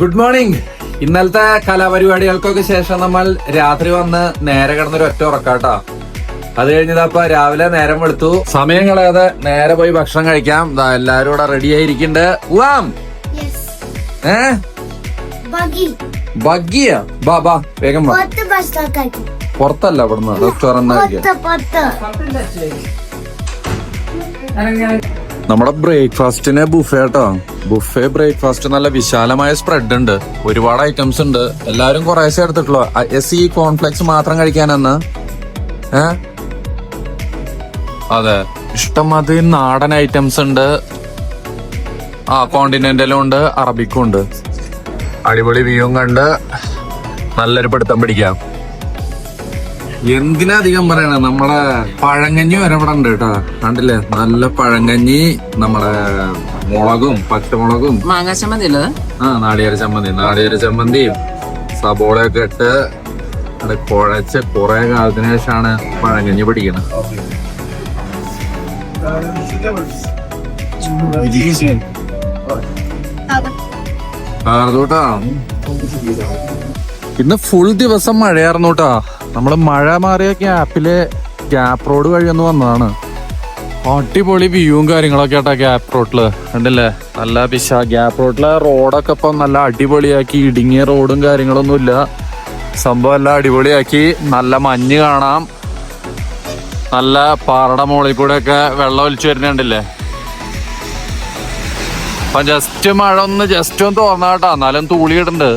Good morning. ഇന്നലത്തെ കലാപരിപാടികൾക്കൊക്കെ ശേഷം നമ്മൾ രാത്രി വന്ന് നേരെ കിടന്നൊരു ഒറ്റ ഉറക്കാട്ടോ. അത് കഴിഞ്ഞതപ്പ രാവിലെ നേരം വെളുത്തു. സമയം കളയാതെ നേരെ പോയി ഭക്ഷണം കഴിക്കാം. എല്ലാരും കൂടെ റെഡി ആയിരിക്കണ്ട് പോവാം ഏ? ബഗ്ഗിയ ബാ ബാ വേഗം പുറത്തല്ല ഇവിടുന്ന്. റെസ്റ്റോറന്റ് നമ്മുടെ ബ്രേക്ക്ഫാസ്റ്റിന് ബുഫേ കേട്ടോ. ബുഫേ ബ്രേക്ക്ഫാസ്റ്റ് നല്ല വിശാലമായ സ്പ്രെഡ് ഉണ്ട്. ഒരുപാട് ഐറ്റംസ് ഉണ്ട്. എല്ലാവരും കുറേശ്ശെ എടുത്തിട്ടുള്ളൂ എസ് ഈ കോൺഫ്ലെക്സ് മാത്രം കഴിക്കാനെന്ന് ഏ? അതെ. ഇഷ്ടംമാതിരി നാടൻ ഐറ്റംസ് ഉണ്ട്. ആ കോണ്ടിനെന്റലും ഉണ്ട് അറബിക്കും ഉണ്ട്. അടിപൊളി വ്യൂവും കണ്ട് നല്ലൊരു പിടുത്തം പിടിക്കാം. എന്തിനാ അധികം പറയണ? നമ്മളെ പഴങ്കഞ്ഞി വരെ ഇവിടെ ഉണ്ട് കേട്ടോ. കണ്ടില്ലേ? നല്ല പഴങ്കഞ്ഞി നമ്മളെ മുളകും പച്ചമുളകും. മാങ്ങാ ചമ്മന്തി ആ നാളികേര ചമ്മന്തി നാളികേര ചമ്മന്തിയും സബോളയൊക്കെ ഇട്ട് കുഴച്ച് കുറെ കാലത്തിന് ശേഷമാണ് പഴങ്കഞ്ഞി പിടിക്കുന്നത് ആർന്നൂട്ടാ? ഇന്ന് ഫുൾ ദിവസം മഴയായിരുന്നു കേട്ടാ നമ്മൾ മഴ മാറിയ ഗ്യാപ്പിലെ ഗ്യാപ്പ് റോഡ് വഴി ഒന്ന് വന്നതാണ്. അടിപൊളി വ്യൂവും കാര്യങ്ങളൊക്കെ ആട്ടാ ഗ്യാപ്പ് റോഡിൽ ഉണ്ടല്ലേ നല്ല പിശ. ഗ്യാപ്പ് റോഡിലെ റോഡൊക്കെ ഇപ്പം നല്ല അടിപൊളിയാക്കി. ഇടുങ്ങിയ റോഡും കാര്യങ്ങളൊന്നും ഇല്ല സംഭവം എല്ലാം അടിപൊളിയാക്കി. നല്ല മഞ്ഞ് കാണാം. നല്ല പാറയുടെ മുകളിൽ കൂടെ ഒക്കെ വെള്ളം ഒലിച്ചു വരുന്നുണ്ടല്ലേ? അപ്പൊ ജസ്റ്റ് മഴ ഒന്ന് ജസ്റ്റ് ഒന്ന് തോന്നാട്ടാ എന്നാലും തൂളിയിടുന്നുണ്ട്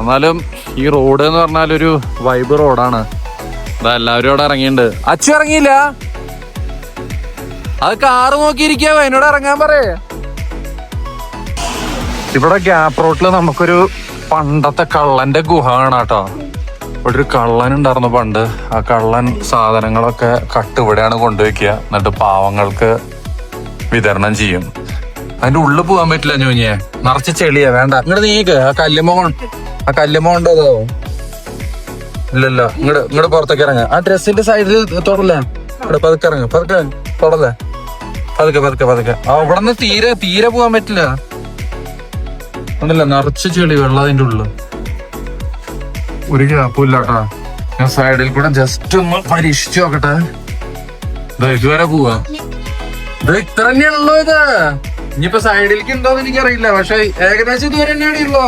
എന്നാലും ഈ റോഡ് എന്ന് പറഞ്ഞാൽ ഒരു വൈബ് റോഡാണ് അതാ എല്ലാവരും അവിടെ ഇറങ്ങിയിട്ടുണ്ട്. അച്ചു ഇറങ്ങിയില്ല? അത് കാറ് നോക്കിയിരിക്കാവോ എന്നോട് ഇറങ്ങാൻ പറയേ. ഇവിടെ ഗ്യാപ്പ് റോട്ടിൽ നമുക്കൊരു പണ്ടത്തെ കള്ളന്റെ ഗുഹ കാണാം കേട്ടോ. ഒരു കള്ളൻ ഉണ്ടായിരുന്നു പണ്ട്. ആ കള്ളൻ സാധനങ്ങളൊക്കെ കട്ട് ഇവിടെയാണ് കൊണ്ടുവയ്ക്കുക. എന്നിട്ട് പാവങ്ങൾക്ക് വിതരണം ചെയ്യും. അതിന്റെ ഉള്ളിൽ പോകാൻ പറ്റില്ല ഞോഞ്ഞിയെ നിറച്ച് ചെളിയാ. വേണ്ട. ഇങ്ങോട്ട് നീക്ക്. ആ കല്ലുമോ ആ കല്ലുമോ ഉണ്ടോ ഇല്ലല്ലോ. ഇങ്ങോട്ട് ഇങ്ങോട്ട് പുറത്തേക്ക് ഇറങ്ങ. ആ ഡ്രസ്സിന്റെ സൈഡിൽ തൊടല്ലേ? ഇവിടെ പതുക്കെ ഇറങ്ങ. പതുക്കെ തൊടല്ലേ? പതുക്കെ പതുക്കെ പതുക്കെ. ആ ഇവിടെ നിന്ന് തീരെ തീരെ പോകാൻ പറ്റില്ല. ഉണ്ടല്ല. നിറച്ച് ചെളി വെള്ളം അതിന്റെ ഉള്ളിൽ. ഒരു ഗ്യാപ്പും കേട്ടാ ഞാൻ സൈഡിൽ കൂടെ ജസ്റ്റ് ഒന്ന് പരീക്ഷിച്ചു നോക്കട്ടെ. ദാ ഇതുവരെ പോവാ. ഇത് ഇത്ര തന്നെയാണല്ലോ ഇത്. ഇനിയിപ്പോ സൈഡിലേക്ക് ഉണ്ടോന്ന് എനിക്കറിയില്ല. പക്ഷെ ഏകദേശം ഇതുവരെ തന്നെയാണ് ഉള്ളോ.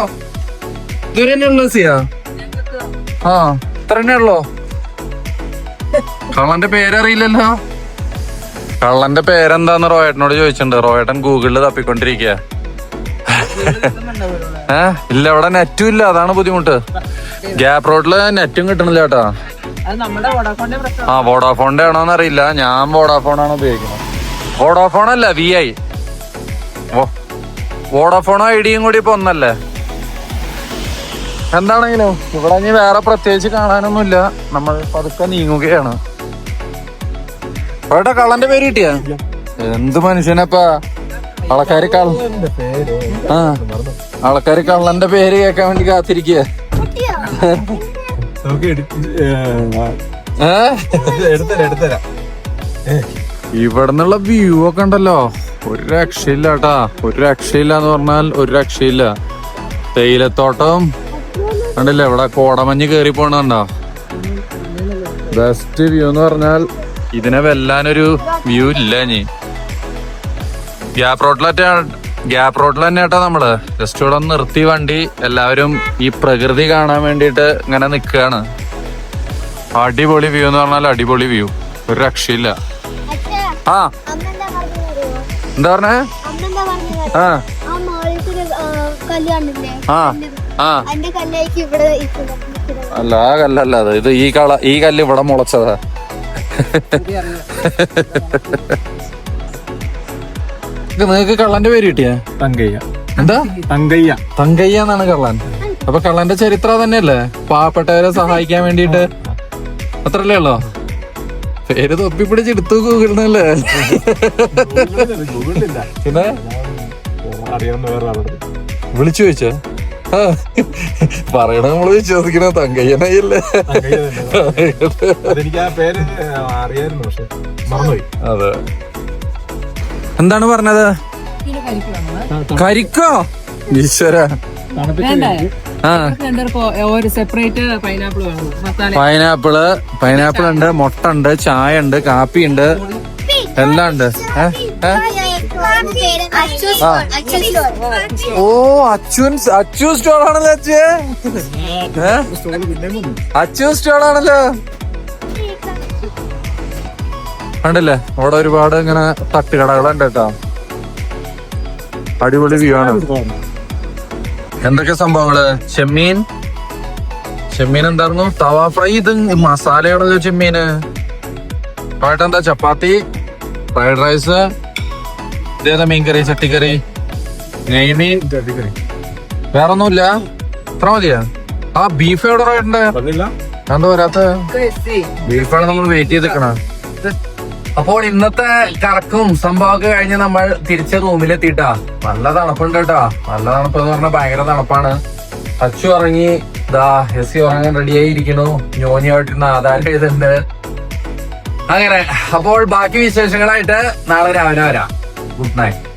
ഇതുവരെ തന്നെയാണല്ലോ സിയാ സിയ. ആ ഇത്ര തന്നെയുള്ളോ കള്ളന്റെ പേരറിയില്ലല്ലോ. കള്ളന്റെ പേരെന്താന്ന് റോയേട്ടനോട് ചോദിച്ചിട്ടുണ്ട്. റോയേട്ടൻ ഗൂഗിളിൽ തപ്പിക്കൊണ്ടിരിക്കുക ഇല്ല ഇവിടെ നെറ്റും ഇല്ല. അതാണ് ബുദ്ധിമുട്ട്. ഗ്യാപ് റോഡിൽ നെറ്റും കിട്ടണില്ല പ്രശ്നം ആ വോഡാഫോണിന്റെ ആണോന്ന് അറിയില്ല. ഞാൻ വോഡാഫോൺ ആണ് ഉപയോഗിക്കുന്നത്. വോഡാഫോൺ അല്ല വി ഐ വോഡാഫോൺ ഐഡിയും കൂടി ഇപ്പൊ ഒന്നല്ലേ? എന്താണെങ്കിലും ഇവിടെ ഇനി വേറെ പ്രത്യേകിച്ച് കാണാനൊന്നുമില്ല. നമ്മൾ പതുക്കെ നീങ്ങുകയാണ്. ഇവിടെ കള്ളന്റെ പേര് കിട്ടിയ? എന്ത് മനുഷ്യനപ്പാ? ആൾക്കാര് കള്ള ആ ആൾക്കാര് കള്ളന്റെ പേര് കേൾക്കാൻ വേണ്ടി കാത്തിരിക്കുക ഇവിടെന്നുള്ള വ്യൂ ഒക്കെ ഉണ്ടല്ലോ. ഒരു രക്ഷയില്ല കേട്ടാ ഒരു രക്ഷയില്ല എന്ന് പറഞ്ഞാൽ ഒരു രക്ഷയില്ല. തേയിലത്തോട്ടം. കണ്ടില്ലേ? ഇവിടെ കോടമഞ്ഞ് കേറി പോണുണ്ടോ? ബെസ്റ്റ് വ്യൂ എന്ന് പറഞ്ഞാൽ ഇതിനെ വെല്ലാനൊരു വ്യൂ ഇല്ല ഇനി. ഗ്യാപ്പ് റോഡിലറ്റ ഗ്യാപ്പ് റോഡിൽ തന്നെ കേട്ടോ നമ്മൾ. ജസ്റ്റ് ഇവിടെ നിർത്തി വണ്ടി. എല്ലാവരും ഈ പ്രകൃതി കാണാൻ വേണ്ടിയിട്ട് ഇങ്ങനെ നിൽക്കുകയാണ് അടിപൊളി വ്യൂ എന്ന് പറഞ്ഞാൽ അടിപൊളി വ്യൂ ഒരു രക്ഷയില്ല. ആ. എന്താ പറഞ്ഞു? ആ. ആ ആ അല്ല ആ കല്ലല്ല അത്. ഇത് ഈ കള ഈ കല്ല് ഇവിടെ മുളച്ചതാ. നിങ്ങക്ക് കള്ളന്റെ പേര് കിട്ടിയ? തങ്കയ്യ. എന്താ? തങ്കയ്യ. തങ്കയ്യ എന്നാണ് കള്ളൻ. അപ്പൊ കള്ളന്റെ ചരിത്രം തന്നെയല്ലേ പാവപ്പെട്ടവരെ സഹായിക്കാൻ വേണ്ടിട്ട് അത്രല്ലേ ഉള്ളോ? പേര് തൊപ്പി പിടിച്ചെടുത്തു ഗൂഗിളിനല്ലേ ഗൂഗിളിലില്ല പിന്നെ? വിളിച്ചു ചോദിച്ചോ? പറയണ നമ്മൾ വിശ്വസിക്കണ തങ്കയ്യനായില്ലേ തങ്കയ്യ എന്താണ് പറഞ്ഞത്? കരിക്കോ? ഈശ്വര. പൈനാപ്പിൾ പൈനാപ്പിൾ ഉണ്ട് മുട്ട ഉണ്ട് ചായ ഉണ്ട് കാപ്പി ഉണ്ട്. എല്ലാം ഉണ്ട്? ഓ അച്ഛൻ അച്ചു സ്റ്റോൾ ആണല്ലോ അച്ഛേ? അച്ചു സ്റ്റോൾ ആണല്ലോ. കണ്ടില്ലേ? അവിടെ ഒരുപാട് ഇങ്ങനെ തട്ടുകടകളുണ്ട് കേട്ടോ. അടിപൊളി വ്യൂ ആണ്. എന്തൊക്കെ സംഭവങ്ങൾ? ചെമ്മീൻ? ചെമ്മീൻ എന്തായിരുന്നു? തവ ഫ്രൈ ഇത് മസാലയാണല്ലോ ചെമ്മീന്. പാട്ട് എന്താ? ചപ്പാത്തി ഫ്രൈഡ് റൈസ് ഇതേതാ മീൻകറി ചട്ടിക്കറി നെയ്മീൻ. ചട്ടിക്കറി. വേറൊന്നുമില്ല. ഇത്ര മതിയാ? ആ ബീഫ് എവിടെ പറഞ്ഞില്ല എന്താ വരാത്ത? ബീഫാണ് നമ്മൾ വെയിറ്റ് ചെയ്ത് നിൽക്കണ അപ്പോൾ ഇന്നത്തെ കറക്കും സംഭവമൊക്കെ കഴിഞ്ഞ് നമ്മൾ തിരിച്ച് റൂമിലെത്തിട്ടാ നല്ല തണുപ്പുണ്ട് കേട്ടാ. നല്ല തണുപ്പ് എന്ന് പറഞ്ഞാൽ ഭയങ്കര തണുപ്പാണ്. അച്ചു ഇറങ്ങി ദാ എസ് സി ഉറങ്ങാൻ റെഡിയായി ഇരിക്കണു ഞോഞ്ഞായിട്ടിരുന്ന ആധാരം എഴുതുന്നുണ്ട്. അങ്ങനെ അപ്പോൾ ബാക്കി വിശേഷങ്ങളായിട്ട് നാളെ രാവിലെ വരാം. ഗുഡ് നൈറ്റ്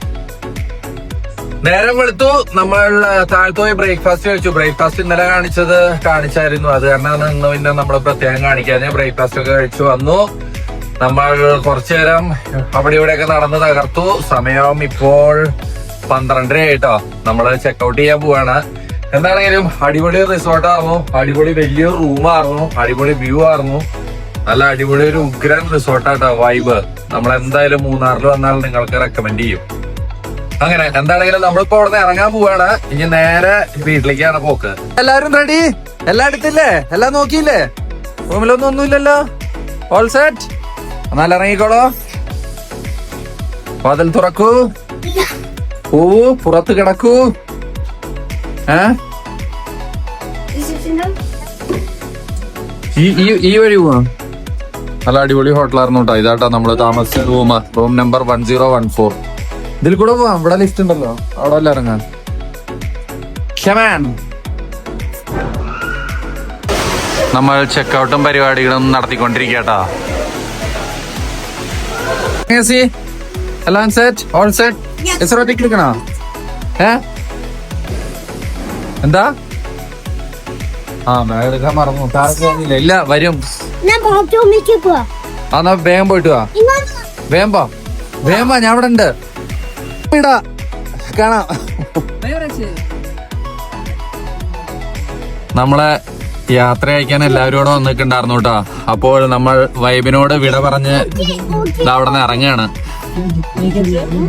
നേരം വെളുത്തു. നമ്മൾ താഴത്ത് പോയി ബ്രേക്ക്ഫാസ്റ്റ് കഴിച്ചു. ബ്രേക്ക്ഫാസ്റ്റ് ഇന്നലെ കാണിച്ചത് കാണിച്ചായിരുന്നു. അത് കാരണം ഇന്ന് പിന്നെ നമ്മൾ പ്രത്യേകം കാണിക്കാതെ ബ്രേക്ക്ഫാസ്റ്റ് ഒക്കെ കഴിച്ചു വന്നു. നമ്മൾ കുറച്ചു നേരം അവിടെ ഇവിടെയൊക്കെ നടന്ന് തകർത്തു. സമയം ഇപ്പോൾ പന്ത്രണ്ടര ആയിട്ടോ. നമ്മൾ ചെക്കൗട്ട് ചെയ്യാൻ പോവാണ്. എന്താണെങ്കിലും അടിപൊളി റിസോർട്ട് ആയിരുന്നു അടിപൊളി വലിയ റൂമായിരുന്നു അടിപൊളി വ്യൂ ആയിരുന്നു. നല്ല അടിപൊളി ഒരു ഉഗ്രൻ റിസോർട്ടാട്ടോ വൈബ് നമ്മൾ എന്തായാലും മൂന്നാറിൽ വന്നാൽ നിങ്ങൾക്ക് റെക്കമെൻഡ് ചെയ്യും. അങ്ങനെ എന്താണെങ്കിലും നമ്മളിപ്പോ അവിടെ നിന്ന് ഇറങ്ങാൻ പോവാണ്. ഇനി നേരെ വീട്ടിലേക്കാണ് പോക്ക്. എല്ലാരും റെഡി എല്ലാം എടുത്തില്ലേ? എല്ലാം നോക്കിയില്ലേ? റൂമിലൊന്നും ഒന്നുമില്ലല്ലോ? ഓൾ സെറ്റ് എന്നാൽ ഇറങ്ങിക്കോളോ വാതിൽ തുറക്കൂ. ഓ പുറത്ത് കിടക്കൂ. ഏ? ഈ വഴി പോവാ. നല്ല അടിപൊളി ഹോട്ടലായിരുന്നു കേട്ടോ. ഇതാട്ടോ നമ്മൾ താമസിച്ച room. Room number one zero one four. ഇതിൽ കൂടെ പോവാം. ഇവിടെ ലിസ്റ്റ് ഉണ്ടല്ലോ. അവിടെ അല്ല ഇറങ്ങാൻ ക്ഷമാൻ നമ്മൾ ചെക്കൗട്ടും പരിപാടികളും നടത്തിക്കൊണ്ടിരിക്കട്ടാ എല്ലാം സെറ്റ് ഓൾ സെറ്റ് എസ്റോട്ടിക് എടുക്കണോ ഏ എന്താ ആ ബാഗ് എടുക്കാൻ മറന്നു വന്നില്ല. ഇല്ല വരും ആ എന്നാ വേഗം പോയിട്ട് വാ വേമ്പ ഞാൻ ഇവിടെ ഉണ്ട് ഇടാ കാണാം നമ്മളെ യാത്ര അയക്കാൻ എല്ലാവരും കൂടെ വന്നിട്ടുണ്ടായിരുന്നു കേട്ടോ. അപ്പോൾ നമ്മൾ വൈബിനോട് വിട പറഞ്ഞ് അവിടെ നിന്ന് ഇറങ്ങാണ്.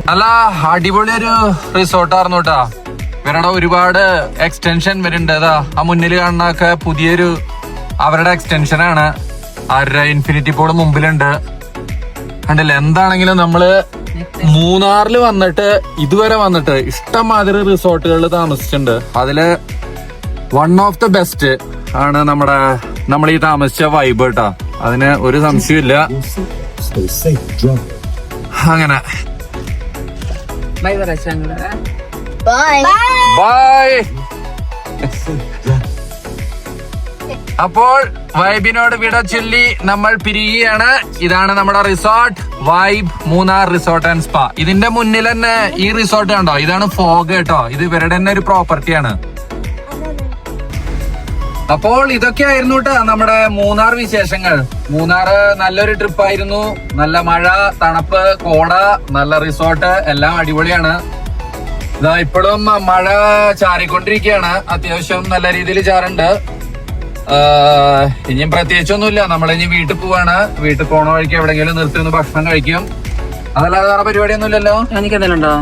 നല്ല അടിപൊളി ഒരു റിസോർട്ടായിരുന്നു കേട്ടോ. ഇവരുടെ ഒരുപാട് എക്സ്റ്റൻഷൻ വരുന്നുണ്ട്. അതാ ആ മുന്നിൽ കാണുന്നൊക്കെ പുതിയൊരു അവരുടെ എക്സ്റ്റൻഷൻ ആണ്. അവരുടെ ഇൻഫിനിറ്റി പോൾ മുമ്പിലുണ്ട്. കണ്ടില്ല? എന്താണെങ്കിലും നമ്മൾ മൂന്നാറിൽ വന്നിട്ട് ഇതുവരെ വന്നിട്ട് ഇഷ്ടം ഇഷ്ടംമാതിരി റിസോർട്ടുകളിൽ താമസിച്ചിട്ടുണ്ട്. അതിൽ വൺ ഓഫ് ദ ബെസ്റ്റ് ആണ് നമ്മുടെ നമ്മൾ ഈ താമസിച്ച വൈബ് കേട്ടോ. അതിന് ഒരു സംശയമില്ല അങ്ങനെ. അപ്പോൾ വൈബിനോട് വിട ചൊല്ലി നമ്മൾ പിരിയുകയാണ്. ഇതാണ് നമ്മുടെ resort vibe Munnar resort and spa ഇതിന്റെ മുന്നിൽ തന്നെ ഈ റിസോർട്ട് കണ്ടോ? ഇതാണ് ഫോഗ് കേട്ടോ. ഇത് ഇവരുടെ തന്നെ ഒരു പ്രോപ്പർട്ടിയാണ് അപ്പോൾ ഇതൊക്കെയായിരുന്നു കേട്ടോ നമ്മുടെ മൂന്നാർ വിശേഷങ്ങൾ. മൂന്നാർ നല്ലൊരു ട്രിപ്പ് ആയിരുന്നു. നല്ല മഴ തണുപ്പ് കോട നല്ല റിസോർട്ട് എല്ലാം അടിപൊളിയാണ്. ഇതാ ഇപ്പോഴും മഴ ചാറിക്കൊണ്ടിരിക്കുകയാണ്. അത്യാവശ്യം നല്ല രീതിയിൽ ചാറുണ്ട്. ഇനിയും പ്രത്യേകിച്ചൊന്നുമില്ല. നമ്മളിനി വീട്ടിൽ പോവാണ്. വീട്ടിൽ പോണ വഴിക്ക് എവിടെയെങ്കിലും നിർത്തി ഒന്ന് ഭക്ഷണം കഴിക്കും. അതല്ലാതെ വേറെ പരിപാടിയൊന്നുമില്ലല്ലോ? എനിക്ക് എന്തെങ്കിലും ഉണ്ടോ?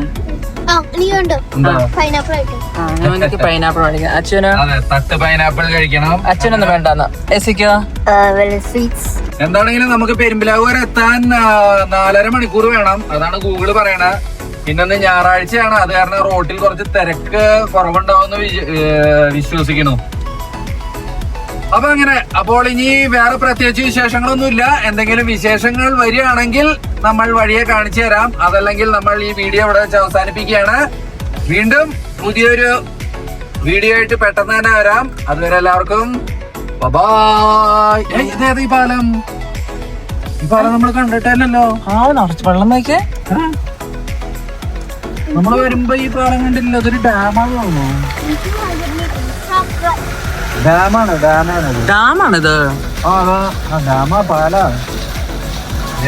എനിക്ക് പൈനാപ്പിൾ മേടിക്കാം അച്ഛന്? അതെ തട്ട് പൈനാപ്പിൾ കഴിക്കണം. അച്ഛനൊന്നും വേണ്ടെന്ന്. എസിക്കോ സ്വീറ്റ്സ്. എന്താണെങ്കിലും നമുക്ക് പെരുമ്പിലാവ് വരെ എത്താൻ നാലര മണിക്കൂർ വേണം. അതാണ് ഗൂഗിൾ പറയണ. പിന്നെ ഞായറാഴ്ചയാണ്. അത് കാരണം റോട്ടിൽ കുറച്ച് തിരക്ക് കുറവുണ്ടാവുമെന്ന് വിശ്വ- വിശ്വസിക്കുന്നു. അപ്പൊ അങ്ങനെ അപ്പോൾ ഇനി വേറെ പ്രത്യേകിച്ച് വിശേഷങ്ങളൊന്നും ഇല്ല എന്തെങ്കിലും വിശേഷങ്ങൾ വരികയാണെങ്കിൽ നമ്മൾ വഴിയെ കാണിച്ചു തരാം. അതല്ലെങ്കിൽ നമ്മൾ ഈ വീഡിയോ ഇവിടെ വെച്ച് അവസാനിപ്പിക്കുകയാണ്. വീണ്ടും പുതിയൊരു വീഡിയോ ആയിട്ട് പെട്ടെന്ന് തന്നെ വരാം. അതുവരെ എല്ലാവർക്കും ഇതേത് ഈ പാലം? ഈ പാലം നമ്മൾ കണ്ടിട്ടല്ലോ ആ നിറച്ച് വെള്ളം നോക്കിയേ. നമ്മൾ വരുമ്പോ ഈ പാലം കണ്ടില്ല അതൊരു ഡാമാണ് തോന്നുന്നു. ഡാമാണ് ഡാമാണ്. ഡാമാണിത്. ആ ആ ഡാമാ പാലാ.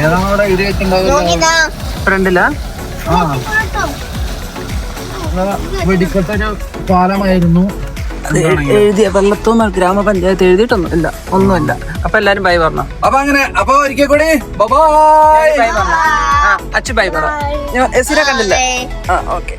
ഏതാണ് അവിടെ എഴുതി വെച്ചിട്ടുണ്ടാവില്ല ഫ്രണ്ടിലാ? ആ. വെടിക്കെട്ടൊരു പാലമായിരുന്നു. എഴുതിയ വെള്ളത്തൂന്ന് ഗ്രാമപഞ്ചായത്ത് എഴുതിയിട്ടൊന്നും ഇല്ല ഒന്നുമില്ല. അപ്പൊ എല്ലാരും ബൈ പറഞ്ഞു? അപ്പൊ അങ്ങനെ അപ്പൊ ഒരിക്കൽ കൂടി ബൈ ബൈ പറഞ്ഞു അച്ഛൻ ബൈ പറ. എസിനെ കണ്ടില്ല. ആ ഓക്കെ.